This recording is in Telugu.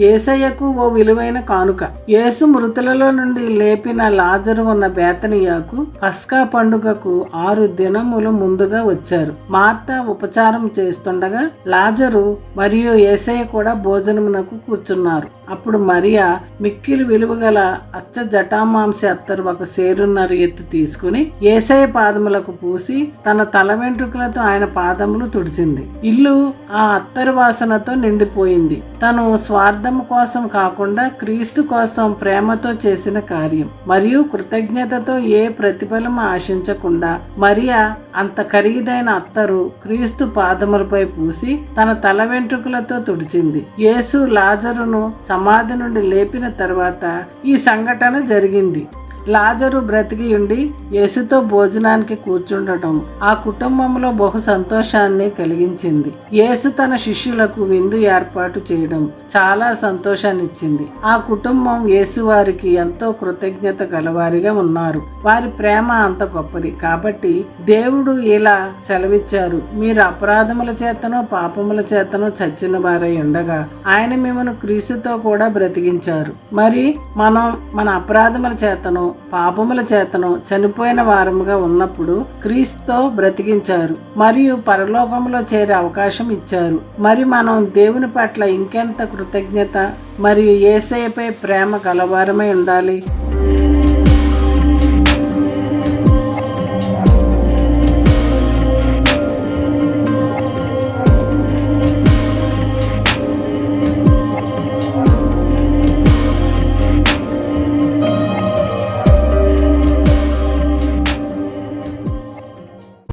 ఏసయ్యకు ఓ విలువైన కానుక. యేసు మృతులలో నుండి లేపిన లాజరు ఉన్న బేతనియాకు పస్కా పండుగకు ఆరు దినములు ముందుగా వచ్చారు. మార్త ఉపచారం చేస్తుండగా లాజరు మరియు ఏసయ్య కూడా భోజనమునకు కూర్చున్నారు. అప్పుడు మరియా మిక్కిలి విలువగల అచ్చ జటామాంసి అత్తరు ఒక సేరున్నర ఎత్తు తీసుకుని ఏసయ్య పాదములకు పూసి తన తల వెంట్రుకలతో ఆయన పాదములు తుడిచింది. ఇల్లు ఆ అత్తరు వాసనతో నిండిపోయింది. తను స్వార్థ స్వార్థం కోసం కాకుండా క్రీస్తు కోసం ప్రేమతో చేసిన కార్యం. మరియు కృతజ్ఞతతో ఏ ప్రతిఫలం ఆశించకుండా మరియా అంత ఖరీదైన అత్తరు క్రీస్తు పాదములపై పూసి తన తల వెంట్రుకలతో తుడిచింది. యేసు లాజరును సమాధి నుండి లేపిన తర్వాత ఈ సంఘటన జరిగింది. లాజరు బ్రతికి ఉండి యేసుతో భోజనానికి కూర్చుండటం ఆ కుటుంబంలో బహు సంతోషాన్ని కలిగించింది. యేసు తన శిష్యులకు విందు ఏర్పాటు చేయడం చాలా సంతోషాన్నిచ్చింది. ఆ కుటుంబం యేసు వారికి ఎంతో కృతజ్ఞత గలవారిగా ఉన్నారు. వారి ప్రేమ అంత గొప్పది. కాబట్టి దేవుడు ఇలా సెలవిచ్చారు. మీరు అపరాధముల చేతనో పాపముల చేతనో చచ్చిన వారై ఉండగా ఆయన మిమ్మను క్రీస్తుతో కూడా బ్రతికించారు. మరి మనం మన అపరాధముల చేతనో పాపముల చేతను చనిపోయిన వారముగా ఉన్నప్పుడు క్రీస్తుతో బ్రతికించారు మరియు పరలోకంలో చేరే అవకాశం ఇచ్చారు. మరి మనం దేవుని పట్ల ఇంకెంత కృతజ్ఞత మరియు ఏసైపై ప్రేమ కలవారమై ఉండాలి?